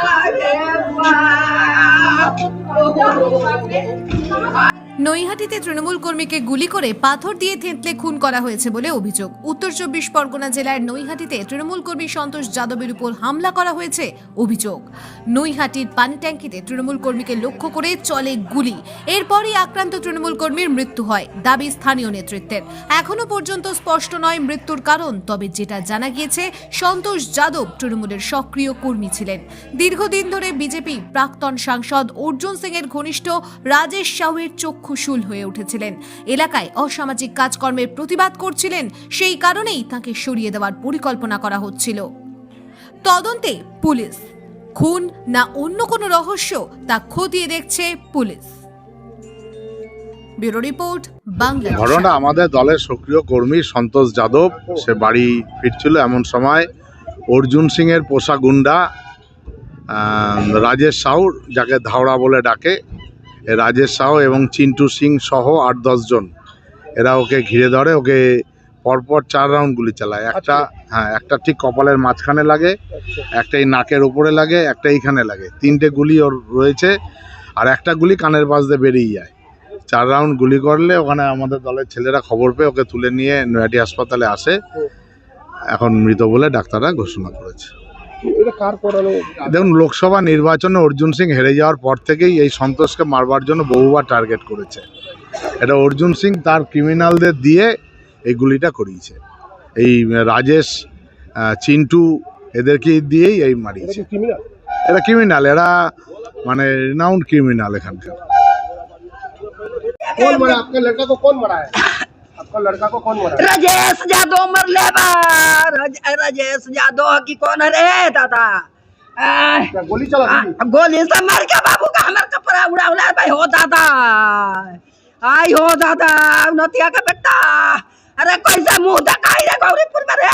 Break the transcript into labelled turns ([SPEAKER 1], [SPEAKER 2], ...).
[SPEAKER 1] I am নৈহাটিতে Trinamool কর্মীকে গুলি করে পাথর দিয়ে থেঁতলে খুন করা হয়েছে বলে অভিযোগ। উত্তর চব্বিশ পরগনা জেলার নৈহাটিতে তৃণমূল কর্মী সন্তোষ যাদবের উপর হামলা করা হয়েছে অভিযোগ। নৈহাটির পানি ট্যাঙ্কিতে তৃণমূল কর্মীকে লক্ষ্য করে চলে গুলি। এরপরই আক্রান্ত তৃণমূল কর্মীর মৃত্যু হয় দাবি স্থানীয় নেতৃত্বের। এখনও পর্যন্ত স্পষ্ট নয় মৃত্যুর কারণ, তবে যেটা জানা গিয়েছে, সন্তোষ যাদব তৃণমূলের সক্রিয় কর্মী ছিলেন। দীর্ঘদিন ধরে বিজেপি প্রাক্তন সাংসদ অর্জুন সিং এর ঘনিষ্ঠ রাজেশ সাহুয়ের চক্ষুশূল হয়ে উঠেছিলেন। এলাকায় অসামাজিক কাজকর্মের প্রতিবাদ করছিলেন, সেই কারণেই তাকে সরিয়ে দেওয়ার পরিকল্পনা করা হচ্ছিল। তদন্তে পুলিশ। খুন না অন্য কোনো রহস্য তা খতিয়ে দেখছে পুলিশ। Bureau report, Bangla.
[SPEAKER 2] ঘটনাটা আমাদের দলের সক্রিয় কর্মী সন্তোষ যাদব, সে বাড়ি ফিরছিল এমন সময়। অর্জুন সিং এর পোষা গুন্ডা রাজেশ সাউ যাকে ধাওড়া বলে ডাকে রাজেশ সাউ এবং চিন্টু সিং সহ আট দশজন এরা ওকে ঘিরে ধরে ওকে পরপর চার রাউন্ড গুলি চালায়। একটা হ্যাঁ একটা ঠিক কপালের মাঝখানে লাগে একটা এই নাকের উপরে লাগে একটা এইখানে লাগে। তিনটে গুলি ওর রয়েছে আর একটা গুলি কানের পাশ দিয়ে বেরিয়ে যায়। চার রাউন্ড গুলি করলে ওখানে আমাদের দলের ছেলেরা খবর পেয়ে ওকে তুলে নিয়ে নৈহাটি হাসপাতালে আসে। এখন মৃত বলে ডাক্তাররা ঘোষণা করেছে।
[SPEAKER 3] এটা কার করানো
[SPEAKER 2] দেখুন লোকসভা নির্বাচনে অর্জুন সিং হেরে যাওয়ার পর থেকেই এই সন্তোষকে মারবার জন্য বহুবার টার্গেট করেছে এটা অর্জুন সিং তার ক্রিমিনালদের দিয়ে এই গুলিটা করিয়েছে এই রাজেশ আহ, চিন্টু এদেরকে দিয়েই এই
[SPEAKER 3] এটা
[SPEAKER 2] মারিয়েছে
[SPEAKER 3] কি ক্রিমিনাল
[SPEAKER 2] এরা ক্রিমিনাল এরা মানে রিনাউন্ড ক্রিমিনাল এখানকার
[SPEAKER 3] कौन मरा आपका लड़का को कौन मरा है आपका लड़का को कौन मरा है
[SPEAKER 4] राजेश यादव मरले बा राज- राजेश यादव की कौन है रे दादा
[SPEAKER 3] गोली चला
[SPEAKER 4] गोली से मार के बाबू का हमार कपड़ा उड़ा उड़ा भाई हो दादा आई हो दादा नतिया का बेटा। अरे कैसे मुँह दिखाई रे गौरीपुर में रे?